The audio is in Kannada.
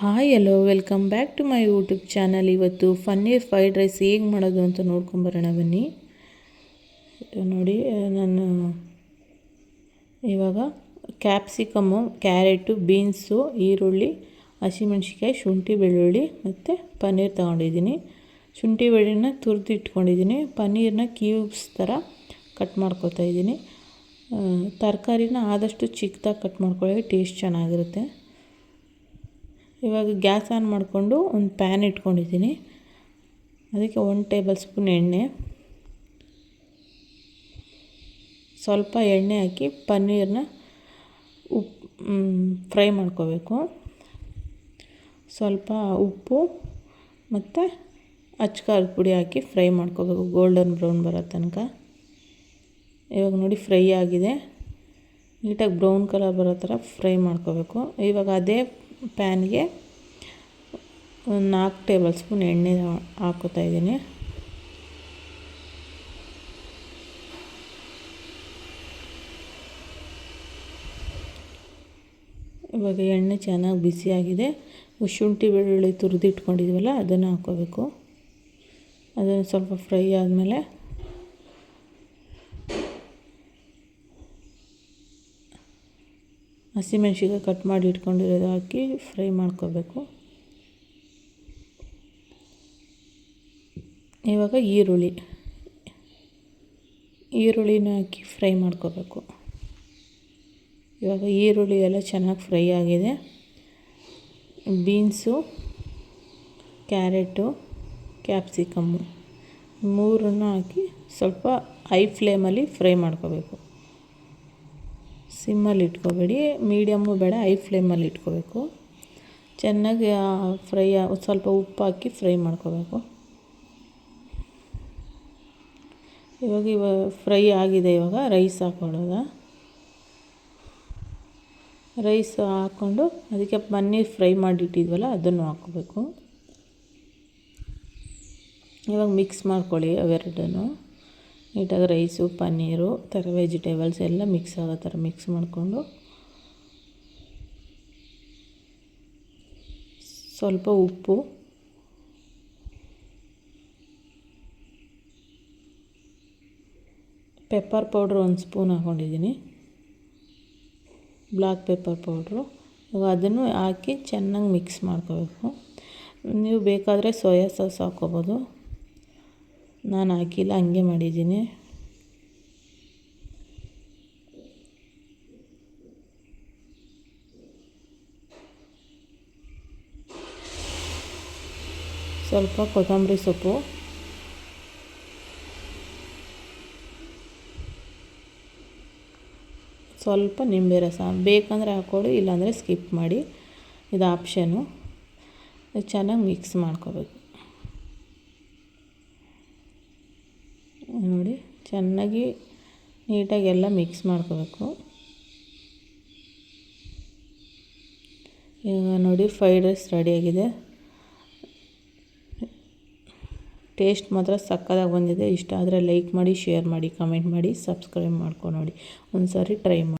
Hi hello welcome back to my YouTube channel ಇವತ್ತು ಪನ್ನೀರ್ ಫ್ರೈಡ್ ರೈಸ್ ಹೇಗೆ ಮಾಡೋದು ಅಂತ ನೋಡ್ಕೊಂಬರೋಣ ಬನ್ನಿ. ನೋಡಿ ನಾನು ಇವಾಗ ಕ್ಯಾಪ್ಸಿಕಮ್ಮು ಕ್ಯಾರೆಟು ಬೀನ್ಸು ಈರುಳ್ಳಿ ಹಸಿಮೆಣ್ಸಿಕಾಯಿ ಶುಂಠಿ, ಬೆಳ್ಳುಳ್ಳಿ ಮತ್ತು ಪನ್ನೀರ್ ತೊಗೊಂಡಿದ್ದೀನಿ. ಶುಂಠಿ ಬೆಳ್ಳಿನ ತುರಿದು ಇಟ್ಕೊಂಡಿದ್ದೀನಿ. ಪನ್ನೀರನ್ನ ಕ್ಯೂಬ್ಸ್ ಥರ ಕಟ್ ಮಾಡ್ಕೊತಾ ಇದ್ದೀನಿ. ತರಕಾರಿನ ಆದಷ್ಟು ಚಿಕ್ಕದಾಗಿ ಕಟ್ ಮಾಡ್ಕೊಳ್ಳೋಕೆ ಟೇಸ್ಟ್ ಚೆನ್ನಾಗಿರುತ್ತೆ. ಇವಾಗ ಗ್ಯಾಸ್ ಆನ್ ಮಾಡಿಕೊಂಡು ಒಂದು ಪ್ಯಾನ್ ಇಟ್ಕೊಂಡಿದ್ದೀನಿ. ಅದಕ್ಕೆ ಒನ್ ಟೇಬಲ್ ಸ್ಪೂನ್ ಎಣ್ಣೆ. ಸ್ವಲ್ಪ ಎಣ್ಣೆ ಹಾಕಿ ಪನ್ನೀರನ್ನ ಉಪ್ ಫ್ರೈ ಮಾಡ್ಕೋಬೇಕು. ಸ್ವಲ್ಪ ಉಪ್ಪು ಮತ್ತು ಅಚ್ಕಾರದ ಪುಡಿ ಹಾಕಿ ಫ್ರೈ ಮಾಡ್ಕೋಬೇಕು. ಗೋಲ್ಡನ್ ಬ್ರೌನ್ ಬರೋ ತನಕ. ಇವಾಗ ನೋಡಿ ಫ್ರೈ ಆಗಿದೆ. ನೀಟಾಗಿ ಬ್ರೌನ್ ಕಲರ್ ಬರೋ ಥರ ಫ್ರೈ ಮಾಡ್ಕೋಬೇಕು. ಇವಾಗ ಅದೇ ಪ್ಯಾನ್ಗೆ ಒಂದು ನಾಲ್ಕು ಟೇಬಲ್ ಸ್ಪೂನ್ ಎಣ್ಣೆ ಹಾಕೋತಾ ಇದ್ದೀನಿ. ಇವಾಗ ಎಣ್ಣೆ ಚೆನ್ನಾಗಿ ಬಿಸಿಯಾಗಿದೆ. ಶುಂಠಿ ಬೆಳ್ಳುಳ್ಳಿ ತುರಿದಿಟ್ಕೊಂಡಿದ್ವಲ್ಲ ಅದನ್ನು ಹಾಕೋಬೇಕು. ಅದನ್ನು ಸ್ವಲ್ಪ ಫ್ರೈ ಆದಮೇಲೆ ಹಸಿಮೆಣ್ಸಿಕಾಯಿ ಕಟ್ ಮಾಡಿ ಇಟ್ಕೊಂಡಿರೋದು ಹಾಕಿ ಫ್ರೈ ಮಾಡ್ಕೋಬೇಕು. ಇವಾಗ ಈರುಳ್ಳಿ. ಈರುಳ್ಳಿನ ಹಾಕಿ ಫ್ರೈ ಮಾಡ್ಕೋಬೇಕು. ಇವಾಗ ಈರುಳ್ಳಿ ಎಲ್ಲ ಚೆನ್ನಾಗಿ ಫ್ರೈ ಆಗಿದೆ. Beans, carrot, capsicum. ಮೂರನ್ನು ಹಾಕಿ ಸ್ವಲ್ಪ ಹೈ ಫ್ಲೇಮಲ್ಲಿ ಫ್ರೈ ಮಾಡ್ಕೋಬೇಕು. ಸಿಮ್ಮಲ್ಲಿ ಇಟ್ಕೋಬೇಡಿ. ಮೀಡಿಯಮ್ಮು ಬೇಡ ಐ ಫ್ಲೇಮಲ್ಲಿ ಇಟ್ಕೋಬೇಕು. ಚೆನ್ನಾಗಿ ಫ್ರೈ ಸ್ವಲ್ಪ ಉಪ್ಪು ಹಾಕಿ ಫ್ರೈ ಮಾಡ್ಕೋಬೇಕು. ಇವಾಗ ಇವಾಗ ಫ್ರೈ ಆಗಿದೆ ಇವಾಗ, ರೈಸ್ ಹಾಕೊಳ್ಳೋದ. ರೈಸ್ ಹಾಕ್ಕೊಂಡು ಅದಕ್ಕೆ ಪನ್ನೀರ್ ಫ್ರೈ ಮಾಡಿಟ್ಟಿದ್ವಲ್ಲ, ಅದನ್ನು ಹಾಕ್ಕೋಬೇಕು ಇವಾಗ ಮಿಕ್ಸ್ ಮಾಡ್ಕೊಳ್ಳಿ ಅವೆರಡನ್ನು. ನೀಟಾಗಿ ರೈಸು, ಪನ್ನೀರು, ಥರ ವೆಜಿಟೇಬಲ್ಸ್ ಎಲ್ಲ ಮಿಕ್ಸ್ ಆಗೋ ಥರ ಮಿಕ್ಸ್ ಮಾಡಿಕೊಂಡು ಸ್ವಲ್ಪ ಉಪ್ಪು ಪೆಪ್ಪರ್ ಪೌಡ್ರ್ ಒಂದು ಸ್ಪೂನ್ ಹಾಕ್ಕೊಂಡಿದ್ದೀನಿ ಬ್ಲ್ಯಾಕ್ ಪೆಪ್ಪರ್ ಪೌಡ್ರು ಅದನ್ನು ಹಾಕಿ ಚೆನ್ನಾಗಿ ಮಿಕ್ಸ್ ಮಾಡ್ಕೋಬೇಕು. ನೀವು ಬೇಕಾದರೆ ಸೋಯಾ ಸಾಸ್ ಹಾಕ್ಕೋಬೋದು. ನಾನು ಹಾಕಿಲ್ಲ, ಹಂಗೆ ಮಾಡಿದ್ದೀನಿ. ಸ್ವಲ್ಪ ಕೊತ್ತಂಬರಿ ಸೊಪ್ಪು. ಸ್ವಲ್ಪ ನಿಂಬೆ ರಸ. ಬೇಕಂದರೆ ಹಾಕ್ಕೊಳ್ಳಿ ಇಲ್ಲಾಂದರೆ ಸ್ಕಿಪ್ ಮಾಡಿ. ಇದು ಆಪ್ಷನು. ಚೆನ್ನಾಗಿ ಮಿಕ್ಸ್ ಮಾಡ್ಕೋಬೇಕು ನೋಡಿ ಚೆನ್ನಾಗಿ ನೀಟಾಗಿ ಎಲ್ಲ ಮಿಕ್ಸ್ ಮಾಡ್ಕೋಬೇಕು. ಈಗ ನೋಡಿ ಫ್ರೈಡ್ ರೈಸ್ ರೆಡಿಯಾಗಿದೆ ಟೇಸ್ಟ್ ಮಾತ್ರ ಸಕ್ಕದಾಗಿ ಬಂದಿದೆ. ಇಷ್ಟ ಆದರೆ ಲೈಕ್ ಮಾಡಿ ಶೇರ್ ಮಾಡಿ ಕಮೆಂಟ್ ಮಾಡಿ ಸಬ್ಸ್ಕ್ರೈಬ್ ಮಾಡ್ಕೊಂಡು ನೋಡಿ. ಒಂದು ಸಾರಿ ಟ್ರೈ ಮಾಡಿ.